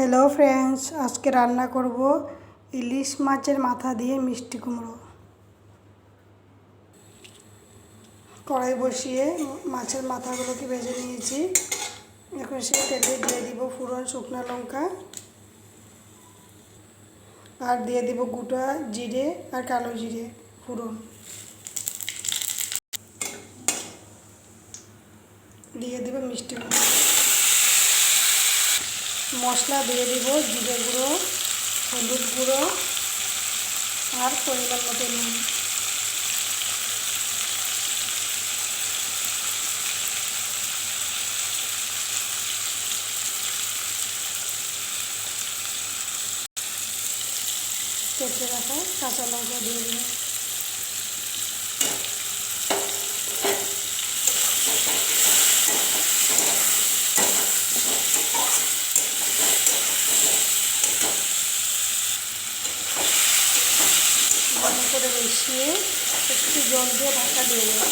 Hello friends আজকে রান্না করব ইলিশ মাছের মাথা দিয়ে মিষ্টি কুমড়ো। কড়াই বসিয়ে মাছের মাথাগুলোকে ভেজে নিয়েছি। এখন সে তেলে দিয়ে দিব ফুরন শুকনো লঙ্কা। আর দিয়ে দিব গোটা জিরে আর কালো জিরে ফুরন দিয়ে দিব মিষ্টি কুমড়ো। মশলা দিয়ে দিব, জিরে গুঁড়ো, হলুদ গুঁড়ো আর পরিমাণ মতো নুন। কেটে রাখা কাঁচা লঙ্কা দিয়ে দিব ভালো করে মিশিয়ে একটু জল দিয়ে ঢাকা দিয়ে দেবো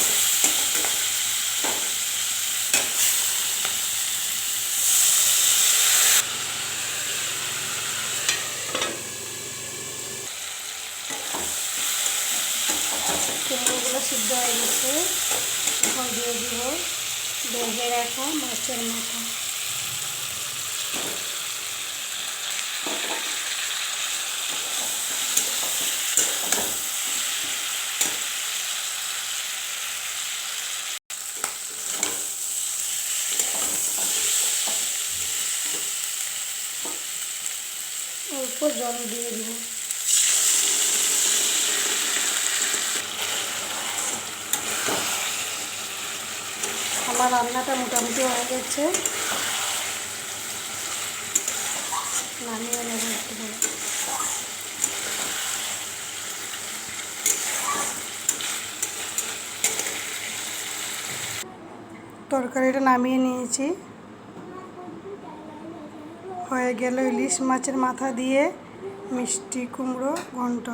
কুমড়োগুলো সিদ্ধ হয়ে গেছে। এখন দিয়ে দিব। বেঁধে রাখা মাছের মাথা। অল্প জল দিয়ে দিব। আমার রান্নাটা মোটামুটি হয়ে গেছে। নামিয়ে নেব একটু করে। তরকারিটা নামিয়ে নিয়েছি। হয়ে গেল ইলিশ মাছের মাথা দিয়ে মিষ্টি কুমড়ো ঘন্ট।